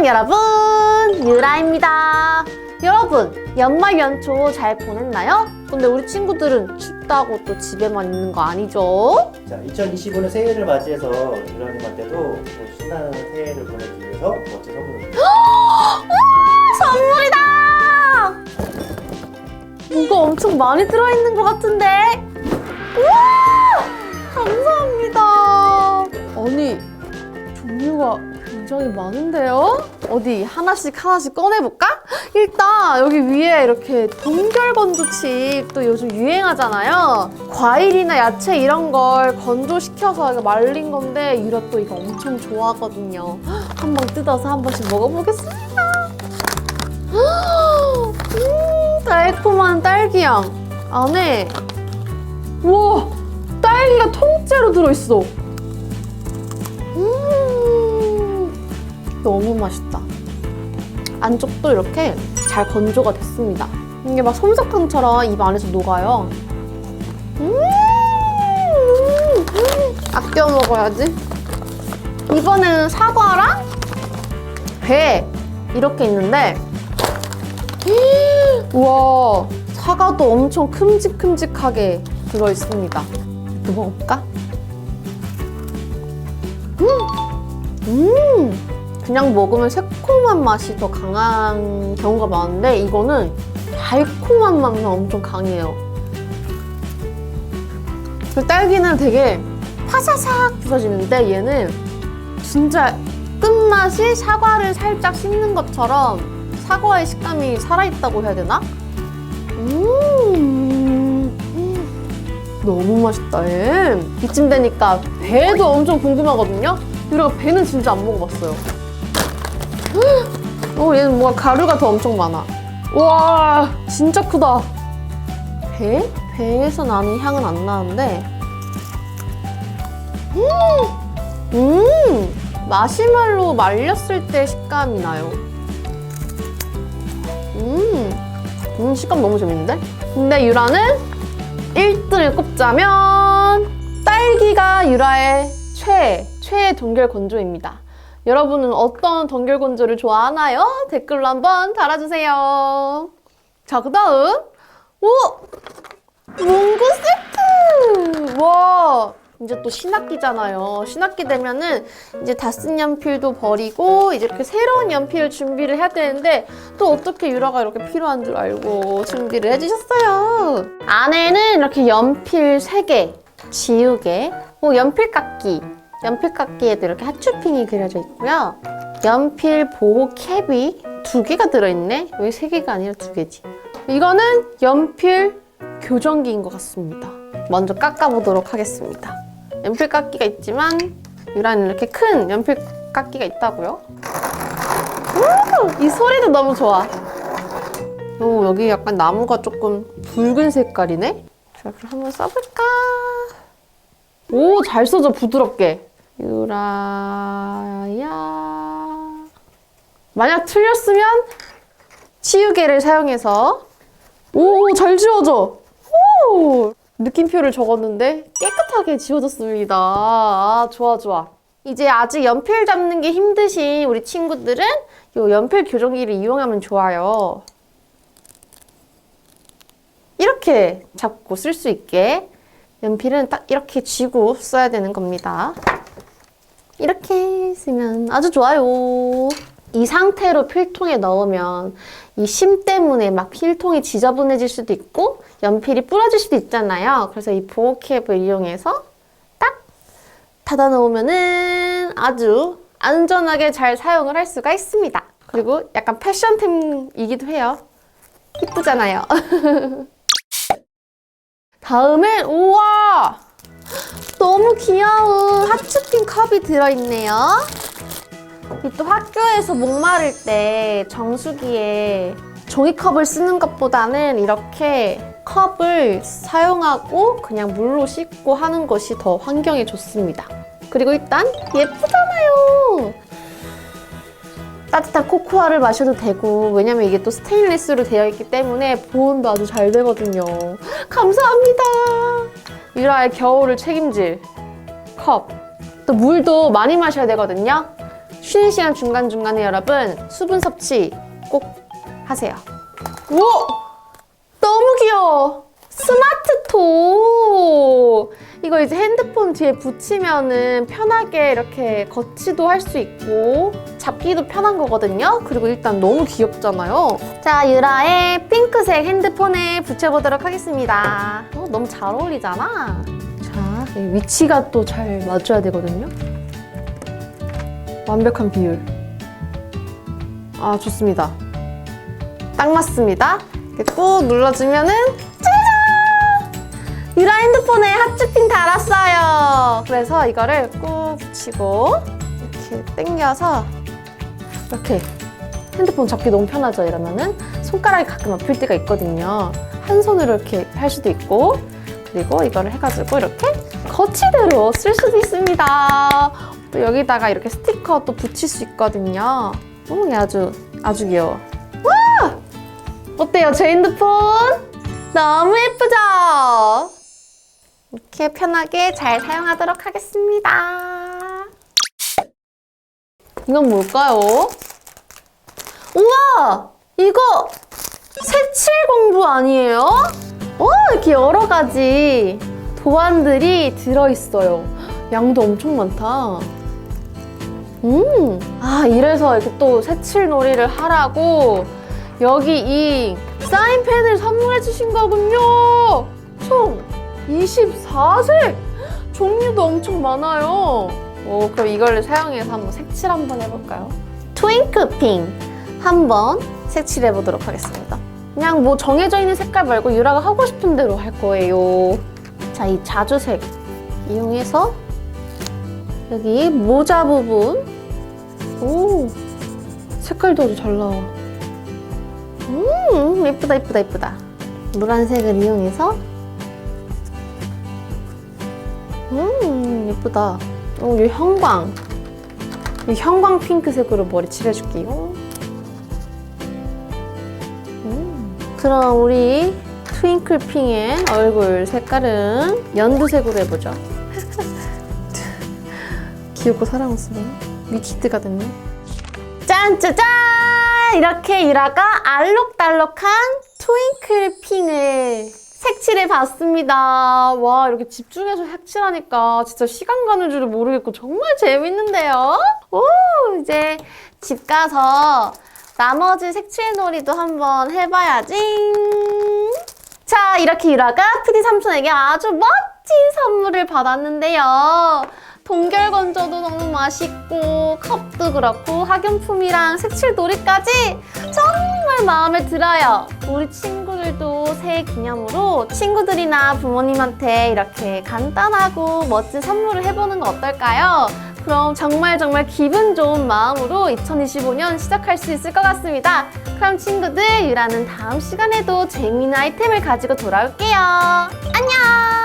안녕 여러분 유라입니다 여러분 연말 연초 잘 보냈나요? 근데 우리 친구들은 춥다고 또 집에만 있는 거 아니죠? 자, 2025년 새해를 맞이해서 유라님한테도 또 신나는 새해를 보내기 위해서 멋진 선물을 선물이다! 뭐가 엄청 많이 들어있는 것 같은데? 우와! 감사합니다. 아니, 종류가 굉장히 많은데요? 어디 하나씩 하나씩 꺼내볼까? 일단 여기 위에 이렇게 동결 건조칩 또 요즘 유행하잖아요. 과일이나 야채 이런 걸 건조시켜서 말린 건데 유라 또 이거 엄청 좋아하거든요. 한번 뜯어서 한 번씩 먹어보겠습니다. 음, 달콤한 딸기향 안에 우와 딸기가 통째로 들어있어 너무 맛있다 안쪽도 이렇게 잘 건조가 됐습니다 이게 막 솜사탕처럼 입 안에서 녹아요 음 아껴 먹어야지 이번에는 사과랑 배 이렇게 있는데 우와 사과도 엄청 큼직큼직하게 들어있습니다 또 먹어볼까? 음! 음! 그냥 먹으면 새콤한 맛이 더 강한 경우가 많은데 이거는 달콤한 맛만 엄청 강해요 그 딸기는 되게 파사삭 부서지는데 얘는 진짜 끝맛이 사과를 살짝 씹는 것처럼 사과의 식감이 살아있다고 해야 되나? 음, 너무 맛있다, 얘. 이쯤 되니까 배도 엄청 궁금하거든요? 유라가 배는 진짜 안 먹어봤어요. 어, 얘는 뭔가 가루가 더 엄청 많아. 와, 진짜 크다. 배? 배에서 나는 향은 안 나는데. 음, 음, 마시멜로 말렸을 때 식감이 나요. 음, 음, 식감 너무 재밌는데? 근데 유라는 1등을 꼽자면 딸기가 유라의 최애, 최애 동결 건조입니다. 여러분은 어떤 동결 건조를 좋아하나요? 댓글로 한번 달아주세요. 자, 그 다음. 오! 몽고 세트! 와! 이제 또 신학기잖아요. 신학기 되면은 이제 다 쓴 연필도 버리고 이제 이렇게 새로운 연필 준비를 해야 되는데 또 어떻게 유라가 이렇게 필요한 줄 알고 준비를 해주셨어요. 안에는 이렇게 연필 3개, 지우개, 뭐 연필 깎기, 연필 깎기에도 이렇게 하츄핑이 그려져 있고요. 연필 보호 캡이 두 개가 들어있네. 왜 세 개가 아니라 두 개지? 이거는 연필 교정기인 것 같습니다. 먼저 깎아보도록 하겠습니다. 연필 깎기가 있지만 유라는 이렇게 큰 연필 깎기가 있다고요? 우! 이 소리도 너무 좋아. 오, 여기 약간 나무가 조금 붉은 색깔이네? 자, 그럼 한번 써볼까? 오, 잘 써져, 부드럽게. 유라야. 만약 틀렸으면 치우개를 사용해서 오, 잘 지워져. 오! 느낌표를 적었는데 깨끗하게 지워졌습니다. 아, 좋아, 좋아. 이제 아직 연필 잡는 게 힘드신 우리 친구들은 이 연필 교정기를 이용하면 좋아요. 이렇게 잡고 쓸 수 있게 연필은 딱 이렇게 쥐고 써야 되는 겁니다. 이렇게 쓰면 아주 좋아요. 이 상태로 필통에 넣으면 이 심 때문에 막 필통이 지저분해질 수도 있고 연필이 부러질 수도 있잖아요. 그래서 이 보호캡을 이용해서 딱 닫아 놓으면은 아주 안전하게 잘 사용을 할 수가 있습니다. 그리고 약간 패션템이기도 해요. 이쁘잖아요. 다음엔 우와 너무 귀여운 하츄핑 컵이 들어있네요. 이또 학교에서 목마를 때 정수기에 종이컵을 쓰는 것보다는 이렇게 컵을 사용하고 그냥 물로 씻고 하는 것이 더 환경에 좋습니다. 그리고 일단 예쁘잖아요. 따뜻한 코코아를 마셔도 되고 왜냐면 이게 또 스테인리스로 되어 있기 때문에 보온도 아주 잘 되거든요. 감사합니다. 유라의 겨울을 책임질 컵. 또 물도 많이 마셔야 되거든요. 쉬는 시간 중간중간에 여러분 수분 섭취 꼭 하세요. 오! 너무 귀여워. 스마트 톡. 이거 이제 핸드폰 뒤에 붙이면은 편하게 이렇게 거치도 할 수 있고 잡기도 편한 거거든요. 그리고 일단 너무 귀엽잖아요. 자, 유라의 핑크색 핸드폰에 붙여보도록 하겠습니다. 어, 너무 잘 어울리잖아. 자, 이 위치가 또 잘 맞춰야 되거든요. 완벽한 비율. 아, 좋습니다. 딱 맞습니다. 이렇게 꾹 눌러주면은 짜잔! 유라 핸드폰에 하트핀 달았어요. 그래서 이거를 꾹 붙이고 이렇게 당겨서 이렇게 핸드폰 잡기 너무 편하죠. 이러면은 손가락이 가끔 아플 때가 있거든요. 한 손으로 이렇게 할 수도 있고 그리고 이거를 해가지고 이렇게 거치대로 쓸 수도 있습니다. 또 여기다가 이렇게 스티커 또 붙일 수 있거든요. 오, 얘 아주 아주 귀여워. 와! 어때요, 제 핸드폰? 너무 예쁘죠? 이렇게 편하게 잘 사용하도록 하겠습니다. 이건 뭘까요? 우와! 이거 색칠 공부 아니에요? 와, 이렇게 여러 가지 도안들이 들어있어요. 양도 엄청 많다. 음, 아, 이래서 이렇게 또 색칠 놀이를 하라고 여기 이 사인펜을 선물해 주신 거군요. 총 24색! 종류도 엄청 많아요. 오, 그럼 이걸 사용해서 한번 색칠 한번 해볼까요? 트윙크핑 한번 색칠해 보도록 하겠습니다. 그냥 뭐 정해져 있는 색깔 말고 유라가 하고 싶은 대로 할 거예요. 자, 이 자주색 이용해서 여기 모자 부분 오 색깔도 아주 잘 나와. 음, 예쁘다, 예쁘다, 예쁘다. 노란색을 이용해서. 음, 예쁘다. 오, 이 형광. 이 형광 핑크색으로 머리 칠해줄게요. 음, 그럼 우리 트윙클핑의 얼굴 색깔은 연두색으로 해보죠. 귀엽고 사랑스러워. 미키드가 됐네. 짠짜잔! 이렇게 유라가 알록달록한 트윙클 핑을 색칠해 봤습니다. 와, 이렇게 집중해서 색칠하니까 진짜 시간 가는 줄을 모르겠고 정말 재밌는데요? 오, 이제 집 가서 나머지 색칠 놀이도 한번 해봐야지. 자, 이렇게 유라가 PD 삼촌에게 아주 멋진 선물을 받았는데요. 동결건조도 너무 맛있고 컵도 그렇고 학용품이랑 색칠 놀이까지 정 말 마음에 들어요. 우리 친구들도 새해 기념으로 친구들이나 부모님한테 이렇게 간단하고 멋진 선물을 해보는 거 어떨까요? 그럼 정말 정말 기분 좋은 마음으로 2025년 시작할 수 있을 것 같습니다. 그럼 친구들, 유라는 다음 시간에도 재미있는 아이템을 가지고 돌아올게요. 안녕!